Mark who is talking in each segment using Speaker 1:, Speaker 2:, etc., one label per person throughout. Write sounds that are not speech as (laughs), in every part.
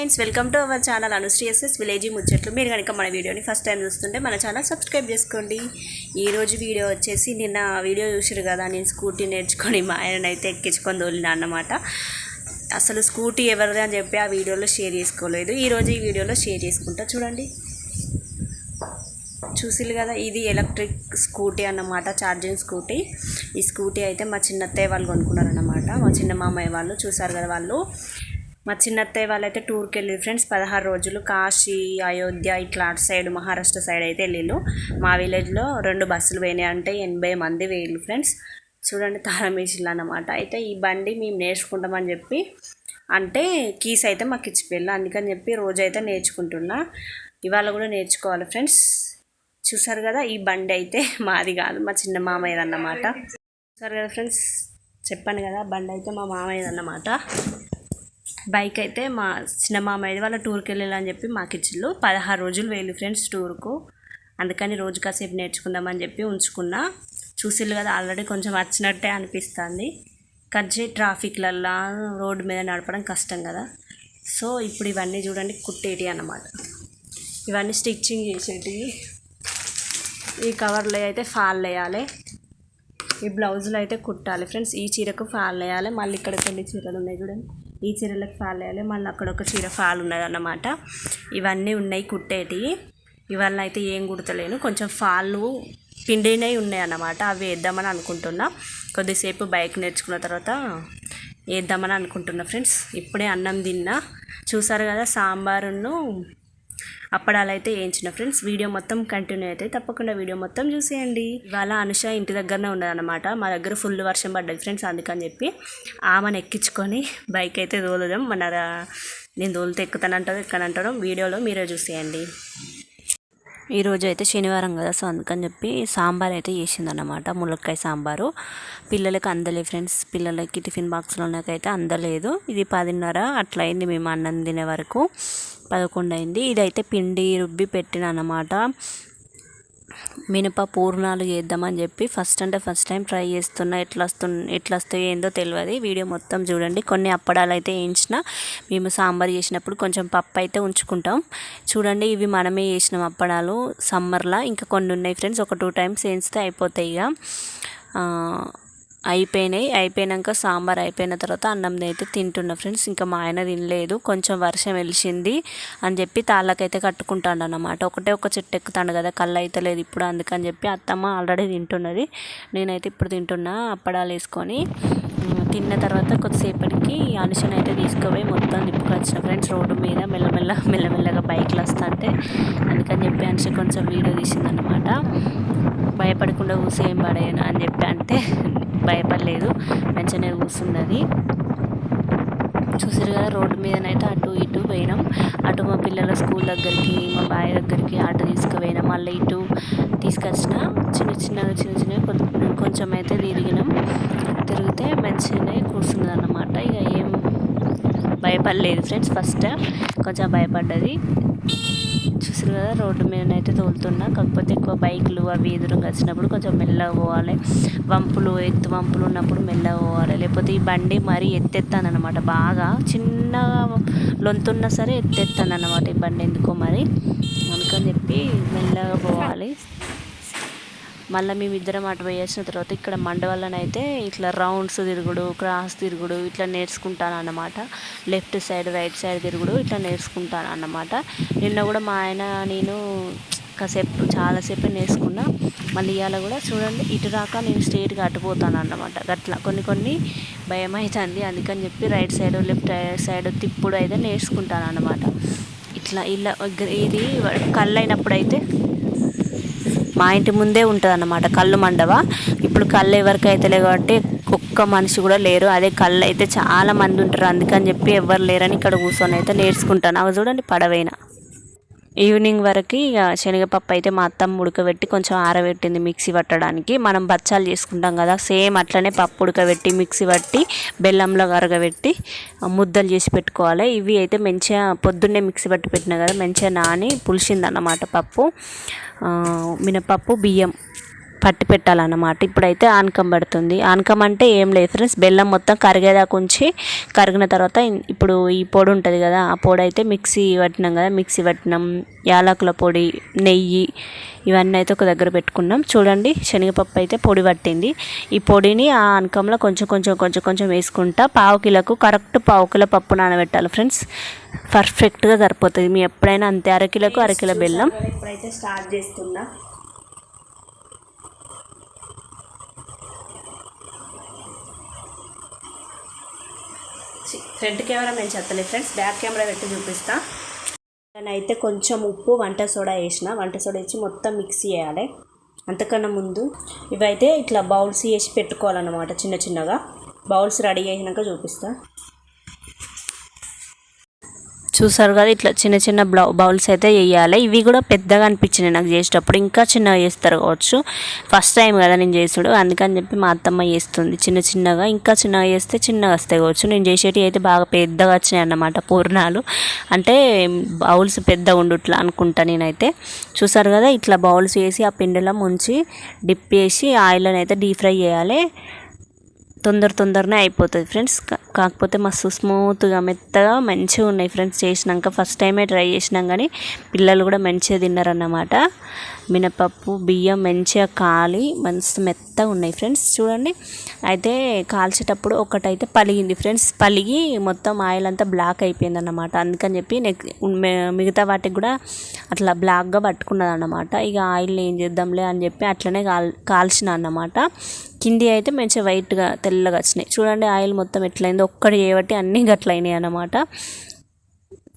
Speaker 1: Friends welcome to our channel Anushri S S village ముచ్చట్లు. మీరు కనుక మన వీడియోని ఫస్ట్ టైం చూస్తుంటే మన ఛానల్ సబ్స్క్రైబ్ చేసుకోండి. ఈరోజు వీడియో వచ్చేసి నిన్న వీడియో చూసారు కదా నేను స్కూటీ నేర్చుకొని మా ఆయన అయితే ఎక్కించుకొని తోలినా అన్నమాట. అసలు స్కూటీ ఎవరిది అని చెప్పి ఆ వీడియోలో షేర్ చేసుకోలేదు. ఈరోజు ఈ వీడియోలో షేర్ చేసుకుంటా చూడండి. చూసిరు కదా ఇది ఎలక్ట్రిక్ స్కూటీ అన్నమాట ఛార్జింగ్ స్కూటీ. ఈ స్కూటీ అయితే మా చిన్నత్తయ్య వాళ్ళు కొనుక్కున్నారన్నమాట. మా చిన్న మామయ్య వాళ్ళు చూసారు కదా వాళ్ళు. మా చిన్నత్తయ్య వాళ్ళైతే టూర్కి వెళ్ళారు ఫ్రెండ్స్. పదహారు రోజులు కాశీ అయోధ్య ఇట్లా అటు సైడ్ మహారాష్ట్ర సైడ్ అయితే వెళ్ళిళ్ళు మా విలేజ్లో రెండు బస్సులు పోయినాయి అంటే ఎనభై మంది వేయలు ఫ్రెండ్స్. చూడండి తాళమేసిళ్ళు అన్నమాట. అయితే ఈ బండి మేము నేర్చుకుంటామని చెప్పి అంటే కీస్ అయితే మాకు ఇచ్చిపోయారు అందుకని చెప్పి రోజైతే నేర్చుకుంటున్నా. ఇవాళ కూడా నేర్చుకోవాలి ఫ్రెండ్స్. చూసారు కదా ఈ బండి అయితే (laughs) మాది కాదు మా చిన్న మామయ్యది అన్నమాట. చూసారు కదా ఫ్రెండ్స్ చెప్పాను కదా బండి అయితే మా మామయ్యది అన్నమాట. బైక్ అయితే మా చిన్న మామయ్యది వాళ్ళ టూర్కి వెళ్ళాలని చెప్పి మాకు ఇచ్చిళ్ళు పదహారు రోజులు వేలు ఫ్రెండ్స్ టూర్కు అందుకని రోజు కాసేపు నేర్చుకుందామని చెప్పి ఉంచుకున్నా. చూసిళ్ళు కదా ఆల్రెడీ కొంచెం వచ్చినట్టే అనిపిస్తుంది. కజ్జి ట్రాఫిక్లల్లా రోడ్డు మీద నడపడం కష్టం కదా. సో ఇప్పుడు ఇవన్నీ చూడండి కుట్టేటి అన్నమాట. ఇవన్నీ స్టిచ్చింగ్ చేసేటివి ఈ కవర్లో అయితే ఫాల్ వేయాలి. ఈ బ్లౌజులు అయితే కుట్టాలి. ఫ్రెండ్స్ ఈ చీరకు ఫాల్ వేయాలి. మళ్ళీ ఇక్కడ కొన్ని చీరలు ఉన్నాయి చూడండి. ఈ చీరలకు ఫాల్ వేయాలి మళ్ళీ అక్కడ ఒక చీర ఫాల్ ఉన్నది అన్నమాట ఇవన్నీ ఉన్నాయి కుట్టేటివి. ఇవల్ల అయితే ఏం కుడతలేను. కొంచెం ఫాళ్ళు పిండినవి ఉన్నాయి అన్నమాట అవి వేద్దామని అనుకుంటున్నా. కొద్దిసేపు బైక్ నేర్చుకున్న తర్వాత వేద్దామని అనుకుంటున్నా ఫ్రెండ్స్. ఇప్పుడే అన్నం తిన్నా. చూసారు కదా సాంబారును? అప్పడాలు అయితే వేయించిన ఫ్రెండ్స్ వీడియో మొత్తం కంటిన్యూ అయితే తప్పకుండా వీడియో మొత్తం చూసేయండి. ఇవాళ అనుష ఇంటి దగ్గరనే ఉన్నదన్నమాట మా దగ్గర ఫుల్ వర్షం పడ్డది ఫ్రెండ్స్ అందుకని చెప్పి ఆమెను ఎక్కించుకొని బైక్ అయితే తోలుదాం. మన నేను తోలితే ఎక్కుతానంటారు ఎక్కనంటారో వీడియోలో మీరే చూసేయండి. ఈరోజు అయితే శనివారం కదా సో అందుకని చెప్పి సాంబార్ అయితే చేసిందన్నమాట. ములక్కాయ సాంబారు. పిల్లలకి అందలే ఫ్రెండ్స్. పిల్లలకి టిఫిన్ బాక్స్లోనకైతే అందలేదు. ఇది పదిన్నర అట్లా అయింది. మేము అన్నం తినే వరకు. పదకొండు అయింది. ఇదైతే పిండి రుబ్బి పెట్టిన అన్నమాట. మినప పూర్ణాలు చేద్దామని చెప్పి ఫస్ట్ అంటే ఫస్ట్ టైం ట్రై చేస్తున్నా. ఎట్లా వస్తు ఎట్లా వస్తాయో ఏందో తెలియదు వీడియో మొత్తం చూడండి. కొన్ని అప్పడాలు అయితే వేయించిన. మేము సాంబార్ చేసినప్పుడు కొంచెం పప్పు అయితే ఉంచుకుంటాం. చూడండి ఇవి మనమే చేసినాం అప్పడాలు. సమ్మర్లో. ఇంకా కొన్ని ఉన్నాయి ఫ్రెండ్స్. ఒక టూ టైమ్స్ వేయిస్తే అయిపోతాయి ఇక. అయిపోయినాయి. అయిపోయినాక సాంబార్ అయిపోయిన తర్వాత అన్నం అయితే తింటున్నా ఫ్రెండ్స్. ఇంకా మా ఆయన తినలేదు. కొంచెం వర్షం వెలిసింది అని చెప్పి తాళ్ళకైతే కట్టుకుంటాడు అనమాట ఒకటే ఒక చెట్టు ఎక్కుతాడు కదా కళ్ళు అయితే లేదు ఇప్పుడు. అందుకని చెప్పి అత్తమ్మ ఆల్రెడీ తింటున్నది. నేనైతే ఇప్పుడు తింటున్నా అప్పడాలు వేసుకొని. తిన్న తర్వాత కొద్దిసేపటికి అనుషన్ అయితే తీసుకుపోయి మొత్తం వచ్చిన ఫ్రెండ్స్. రోడ్డు మీద మెల్లమెల్ల మెల్లమెల్లగా బైక్లు వస్తుంటే అందుకని చెప్పి అనుష కొంచెం వీడియో తీసిందనమాట భయపడకుండా కూసి ఏం పడేయను అని చెప్పి అంటే భయపడలేదు. మంచిగానే కూర్చున్నది. చూసారు కదా రోడ్డు మీదనైతే అటు ఇటు పోయినాం. అటు మా పిల్లల స్కూల్ దగ్గరికి మా బాయ్ దగ్గరికి ఆటో తీసుకుపోయినాం. మళ్ళీ ఇటు తీసుకొచ్చిన చిన్న చిన్నగా చిన్న చిన్నవి కొంచెం అయితే తిరిగినాం. తిరిగితే మంచిగానే కూర్చున్నది అన్నమాట ఇక ఏం భయపడలేదు ఫ్రెండ్స్. ఫస్ట్ కొంచెం భయపడ్డది. చూసారు కదా రోడ్డు మీదనైతే తోలుతున్నా. కాకపోతే ఎక్కువ బైకులు అవి ఎదురుగా వచ్చినప్పుడు కొంచెం మెల్లగా పోవాలి. వంపులు ఎత్తు వంపులు ఉన్నప్పుడు మెల్లగా పోవాలి. లేకపోతే ఈ బండి మరీ ఎత్తెత్తానమాట బాగా. చిన్న లొంతున్నా సరే ఎత్తెత్తానమాట ఈ బండి ఎందుకో మరి. అందుకని చెప్పి మెల్లగా పోవాలి. మళ్ళీ మేము ఇద్దరం అటు వేసిన తర్వాత ఇక్కడ మండవల్లనైతే ఇట్లా రౌండ్స్ తిరుగుడు క్రాస్ తిరుగుడు ఇట్లా నేర్చుకుంటాను అన్నమాట లెఫ్ట్ సైడ్ రైట్ సైడ్ తిరుగుడు ఇట్లా నేర్చుకుంటాను అన్నమాట నిన్న కూడా మా ఆయన నేను కాసేపు చాలాసేపు నేర్చుకున్నా. మళ్ళీ ఇవాళ కూడా చూడండి ఇటు రాక నేను స్ట్రేట్గా అటుపోతాను అన్నమాట అట్లా కొన్ని కొన్ని భయం అవుతుంది అందుకని చెప్పి రైట్ సైడ్ లెఫ్ట్ సైడ్ తిప్పుడు అయితే నేర్చుకుంటాను అన్నమాట ఇట్లా ఇలా ఇది కళ్ళు అయినప్పుడు అయితే మా ఇంటి ముందే ఉంటుంది అన్నమాట కళ్ళు మండవ? ఇప్పుడు కళ్ళు ఎవరికైతే లేవు కాబట్టి ఒక్క మనిషి కూడా లేరు. అదే కళ్ళు అయితే చాలా మంది ఉంటారు. అందుకని చెప్పి ఎవరు లేరని ఇక్కడ కూర్చొని అయితే నేర్చుకుంటాను. అవి చూడండి పడవైన. ఈవినింగ్ వరకు ఇక శనగపప్పు అయితే మా అత్తమ్మ ఉడకబెట్టి కొంచెం ఆరబెట్టింది మిక్సీ పట్టడానికి. మనం బచ్చాలు చేసుకుంటాం కదా సేమ్ అట్లనే పప్పు ఉడకబెట్టి మిక్సీ పట్టి బెల్లంలో కరగబెట్టి ముద్దలు చేసి పెట్టుకోవాలి. ఇవి అయితే మంచిగా పొద్దున్నే మిక్సీ పట్టి పెట్టినా కదా మంచిగా నాని పులిసిందన్నమాట పప్పు. మినపప్పు బియ్యం. పట్టి పెట్టాలన్నమాట. ఇప్పుడైతే ఆనకం పడుతుంది. ఆనకం అంటే ఏం లేదు ఫ్రెండ్స్. బెల్లం మొత్తం కరిగేదాకా ఉంచి కరిగిన తర్వాత ఇప్పుడు ఈ పొడి ఉంటుంది కదా ఆ పొడి అయితే మిక్సీ పట్టినాం కదా మిక్సీ పట్టినాం. యాలకుల పొడి నెయ్యి ఇవన్నీ అయితే ఒక దగ్గర పెట్టుకున్నాం. చూడండి శనగపప్పు అయితే పొడి పట్టింది. ఈ పొడిని ఆ ఆనకంలో కొంచెం కొంచెం కొంచెం కొంచెం వేసుకుంటా పావు కిలోకు కరెక్ట్ పావు కిలో పప్పు నానబెట్టాలి ఫ్రెండ్స్. పర్ఫెక్ట్గా సరిపోతుంది. మీ ఎప్పుడైనా అంతే అరకిలోకు అరకిలో బెల్లం. ఇప్పుడైతే స్టార్ట్ చేస్తున్నా. ఫ్రంట్ కెమెరా మేము చెత్తలేదు ఫ్రెండ్స్ బ్యాక్ కెమెరా పెట్టి చూపిస్తా. అయితే కొంచెం ఉప్పు వంట సోడా వేసిన. వంట సోడా వేసి మొత్తం మిక్స్ చేయాలి. అంతకన్నా ముందు ఇవైతే ఇట్లా బౌల్స్ వేసి పెట్టుకోవాలన్నమాట చిన్న చిన్నగా. బౌల్స్ రెడీ అయినాక చూపిస్తా. చూసారు కదా ఇట్లా చిన్న చిన్న బ్లౌ బౌల్స్ అయితే వేయాలి. ఇవి కూడా పెద్దగా అనిపించినాయి నాకు చేసేటప్పుడు. ఇంకా చిన్నగా చేస్తారు కావచ్చు. ఫస్ట్ టైం కదా నేను చేసుడు అందుకని చెప్పి మా అత్తమ్మ చేస్తుంది. చిన్న చిన్నగా. ఇంకా చిన్నగా చేస్తే చిన్నగా వస్తాయి కావచ్చు. నేను చేసేటివి అయితే బాగా పెద్దగా వచ్చినాయి అన్నమాట పూర్ణాలు. అంటే బౌల్స్ పెద్దగా ఉండుట్లా అనుకుంటా నేనైతే. చూసారు కదా ఇట్లా బౌల్స్ వేసి ఆ పిండిలో ముంచి డిప్ చేసి ఆయిల్లో అయితే డీప్ ఫ్రై చేయాలి. తొందర తొందరనే అయిపోతుంది ఫ్రెండ్స్. కాకపోతే మస్తు స్మూత్గా మెత్తగా మంచిగా ఉన్నాయి ఫ్రెండ్స్ చేసినాక ఫస్ట్ టైమే ట్రై చేసినాం కానీ పిల్లలు కూడా మంచిగా తిన్నారన్నమాట. మినపప్పు బియ్యం మంచిగా కాలి మస్తు మెత్తగా ఉన్నాయి ఫ్రెండ్స్ చూడండి. అయితే కాల్చేటప్పుడు ఒకటైతే పలిగింది ఫ్రెండ్స్ పలిగి మొత్తం ఆయిల్ అంతా బ్లాక్ అయిపోయింది అన్నమాట అందుకని చెప్పి నెక్ మిగతా వాటికి కూడా అట్లా బ్లాక్గా పట్టుకున్నది అన్నమాట ఇక ఆయిల్ ఏం చేద్దాంలే అని చెప్పి అట్లనే కాల్ కాల్చిన అన్నమాట. కింది అయితే మంచిగా వైట్గా తెల్లగా వచ్చినాయి. చూడండి ఆయిల్ మొత్తం ఎట్లయిందో. ఒక్కటి చేయబట్టి అన్నీ గట్లయినాయి అన్నమాట.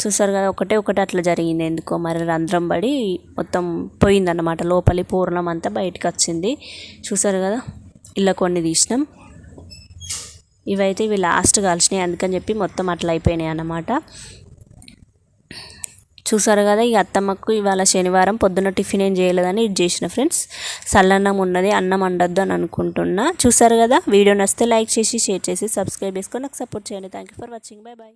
Speaker 1: చూసారు కదా ఒకటే ఒకటి అట్లా జరిగింది ఎందుకో మరి రంధ్రం పడి మొత్తం పోయిందన్నమాట. లోపలి పూర్ణం అంతా బయటకు వచ్చింది. చూసారు కదా ఇలా కొన్ని తీసినాం. ఇవైతే ఇవి లాస్ట్ కాల్చినాయి. అందుకని చెప్పి మొత్తం అట్లా అయిపోయినాయి అన్నమాట. చూసారు కదా ఈ అత్తమ్మకు ఇవాళ శనివారం పొద్దున్న టిఫిన్ ఏం చేయలేదని ఇది చేసిన ఫ్రెండ్స్. సల్లన్నం ఉన్నది అన్నం వండొద్దు అని అనుకుంటున్నా. చూసారు కదా వీడియో నచ్చితే లైక్ చేసి షేర్ చేసి సబ్స్క్రైబ్ చేసుకొని నాకు సపోర్ట్ చేయండి. Thank you for watching bye bye